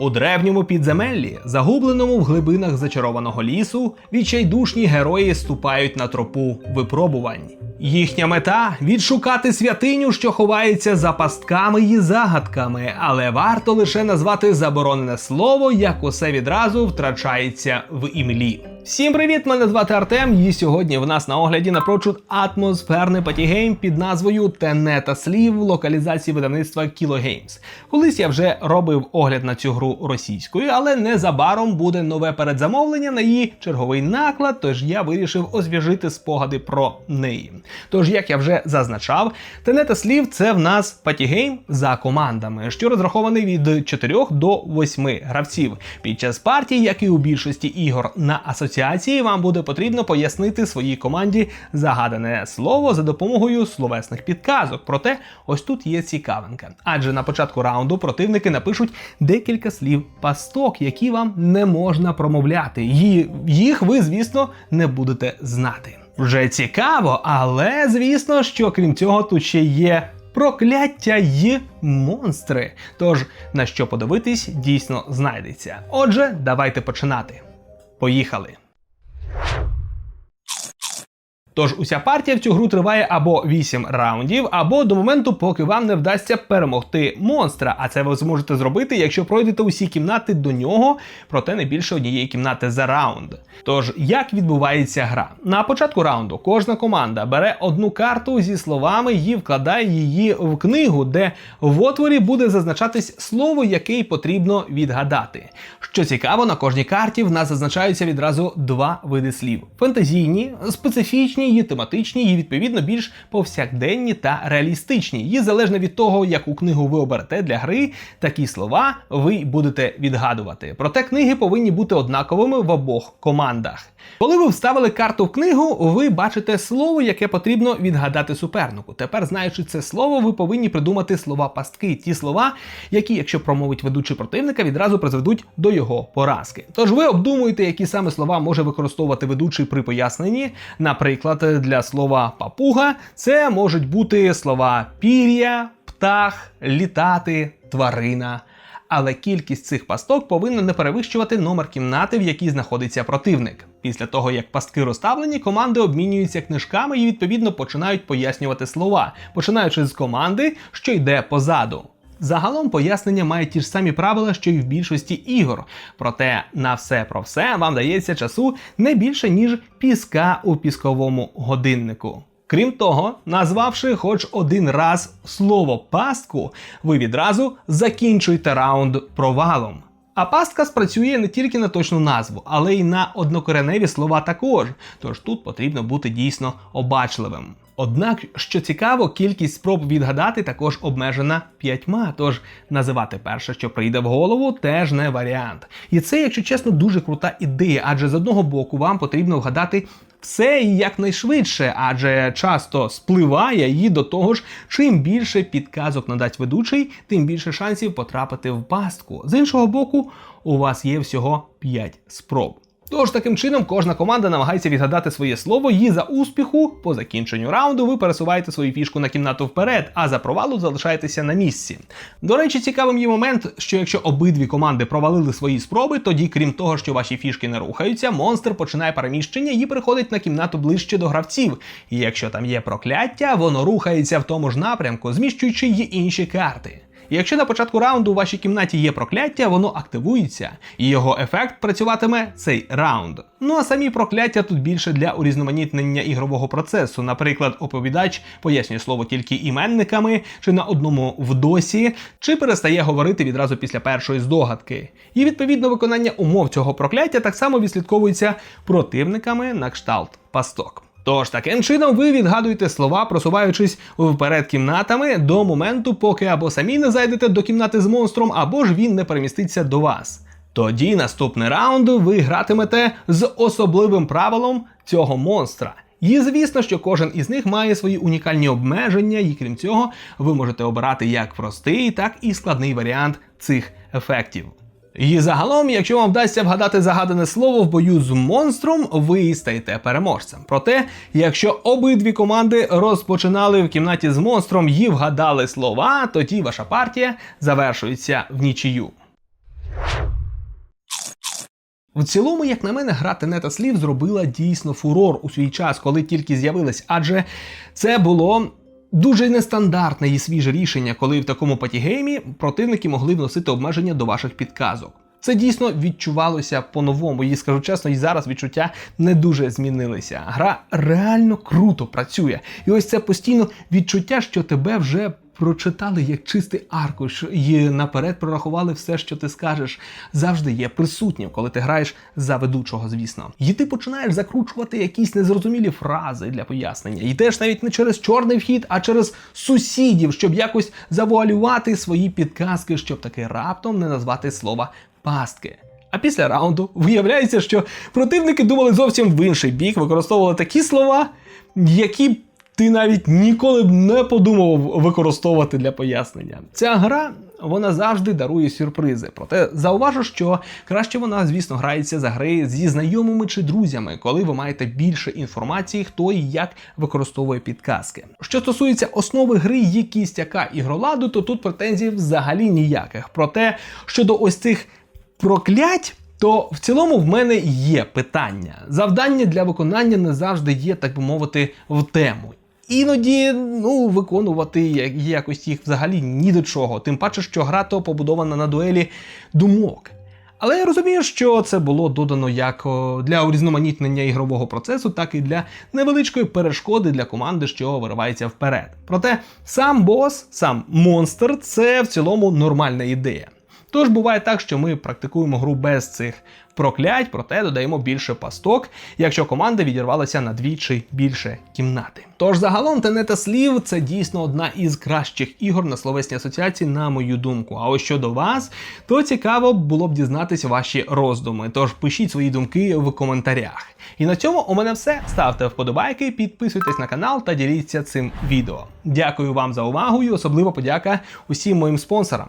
У древньому підземеллі, загубленому в глибинах зачарованого лісу, відчайдушні герої ступають на тропу випробувань. Їхня мета відшукати святиню, що ховається за пастками і загадками, але варто лише назвати заборонене слово, як усе відразу втрачається в імлі. Всім привіт! Мене звати Артем. І сьогодні в нас на огляді напрочуд атмосферний патігейм під назвою Тенета слів локалізації видавництва Kilo Games. Колись я вже робив огляд на цю гру російською, але незабаром буде нове передзамовлення на її черговий наклад, тож я вирішив освіжити спогади про неї. Тож, як я вже зазначав, Тенета слів це в нас патігейм за командами, що розрахований від 4 до 8 гравців. Під час партії, як і у більшості ігор на асоціації, вам буде потрібно пояснити своїй команді загадане слово за допомогою словесних підказок. Проте ось тут є цікавинка. Адже на початку раунду противники напишуть декілька слів пасток, які вам не можна промовляти. І їх ви, звісно, не будете знати. Вже цікаво, але звісно, що крім цього тут ще є. Прокляття й монстри. Тож на що подивитись, дійсно знайдеться. Отже, давайте починати. Поїхали. you Тож уся партія в цю гру триває або 8 раундів, або до моменту, поки вам не вдасться перемогти монстра. А це ви зможете зробити, якщо пройдете усі кімнати до нього, проте не більше однієї кімнати за раунд. Тож, як відбувається гра? На початку раунду кожна команда бере одну карту зі словами і вкладає її в книгу, де в отворі буде зазначатись слово, яке потрібно відгадати. Що цікаво, на кожній карті в нас зазначаються відразу два види слів: фантазійні, специфічні і тематичні, і відповідно більш повсякденні та реалістичні. І залежно від того, яку книгу ви оберете для гри, такі слова ви будете відгадувати. Проте книги повинні бути однаковими в обох командах. Коли ви вставили карту в книгу, ви бачите слово, яке потрібно відгадати супернику. Тепер, знаючи це слово, ви повинні придумати слова пастки, ті слова, які, якщо промовить ведучий противника, відразу призведуть до його поразки. Тож ви обдумуєте, які саме слова може використовувати ведучий при поясненні. Наприклад, для слова папуга це можуть бути слова пір'я, птах, літати, тварина. Але кількість цих пасток повинна не перевищувати номер кімнати, в якій знаходиться противник. Після того, як пастки розставлені, команди обмінюються книжками і відповідно починають пояснювати слова, починаючи з команди, що йде позаду. Загалом пояснення має ті ж самі правила, що й в більшості ігор. Проте на все про все вам дається часу не більше, ніж піска у пісковому годиннику. Крім того, назвавши хоч один раз слово пастку, ви відразу закінчуєте раунд провалом. А пастка спрацює не тільки на точну назву, але й на однокореневі слова також. Тож тут потрібно бути дійсно обачливим. Однак, що цікаво, кількість спроб відгадати також обмежена п'ятьма. Тож називати перше, що прийде в голову, теж не варіант. І це, якщо чесно, дуже крута ідея, адже з одного боку вам потрібно вгадати все і якнайшвидше, адже часто спливає і до того ж, чим більше підказок надасть ведучий, тим більше шансів потрапити в пастку. З іншого боку, у вас є всього 5 спроб. Тож таким чином кожна команда намагається відгадати своє слово, і за успіху по закінченню раунду ви пересуваєте свою фішку на кімнату вперед, а за провалу залишаєтеся на місці. До речі, цікавим є момент, що якщо обидві команди провалили свої спроби, тоді, крім того, що ваші фішки не рухаються, монстр починає переміщення і переходить на кімнату ближче до гравців. І якщо там є прокляття, воно рухається в тому ж напрямку, зміщуючи й інші карти. Якщо на початку раунду у вашій кімнаті є прокляття, воно активується, і його ефект працюватиме цей раунд. Ну а самі прокляття тут більше для урізноманітнення ігрового процесу. Наприклад, оповідач пояснює слово тільки іменниками, чи на одному вдосі, чи перестає говорити відразу після першої здогадки. І відповідно виконання умов цього прокляття так само відслідковується противниками на кшталт пасток. Тож таким чином ви відгадуєте слова, просуваючись вперед кімнатами до моменту, поки або самі не зайдете до кімнати з монстром, або ж він не переміститься до вас. Тоді наступний раунд ви гратимете з особливим правилом цього монстра. І звісно, що кожен із них має свої унікальні обмеження, і крім цього, ви можете обирати як простий, так і складний варіант цих ефектів. І загалом, якщо вам вдасться вгадати загадане слово в бою з монстром, ви стаєте переможцем. Проте, якщо обидві команди розпочинали в кімнаті з монстром і вгадали слова, тоді ваша партія завершується в нічию. В цілому, як на мене, гра Тенета слів зробила дійсно фурор у свій час, коли тільки з'явилась, адже це було. Дуже нестандартне і свіже рішення, коли в такому патігеймі противники могли вносити обмеження до ваших підказок. Це дійсно відчувалося по-новому, і скажу чесно, і зараз відчуття не дуже змінилися. Гра реально круто працює. І ось це постійно відчуття, що тебе вже прочитали як чистий аркуш і наперед прорахували все, що ти скажеш, завжди є присутнім, коли ти граєш за ведучого, звісно. І ти починаєш закручувати якісь незрозумілі фрази для пояснення. Йдеш навіть не через чорний вхід, а через сусідів, щоб якось завуалювати свої підказки, щоб таки раптом не назвати слова пастки. А після раунду виявляється, що противники думали зовсім в інший бік, використовували такі слова, які ти навіть ніколи б не подумав використовувати для пояснення. Ця гра вона завжди дарує сюрпризи. Проте зауважу, що краще вона, звісно, грається за гри зі знайомими чи друзями, коли ви маєте більше інформації, хто і як використовує підказки. Що стосується основи гри, є кістяка ігроладу, то тут претензій взагалі ніяких. Проте щодо ось цих проклять. То в цілому в мене є питання. Завдання для виконання не завжди є, так би мовити, в тему. Іноді ну, виконувати якось їх взагалі ні до чого. Тим паче, що гра то побудована на дуелі думок. Але я розумію, що це було додано як для урізноманітнення ігрового процесу, так і для невеличкої перешкоди для команди, що виривається вперед. Проте сам бос, сам монстр це в цілому нормальна ідея. Тож буває так, що ми практикуємо гру без цих проклять, проте додаємо більше пасток, якщо команда відірвалася на дві чи більше кімнати. Тож загалом тенета слів це дійсно одна із кращих ігор на словесній асоціації, на мою думку. А ось щодо вас, то цікаво було б дізнатися ваші роздуми. Тож пишіть свої думки в коментарях. І на цьому у мене все. Ставте вподобайки, підписуйтесь на канал та діліться цим відео. Дякую вам за увагу і особливо подяка усім моїм спонсорам.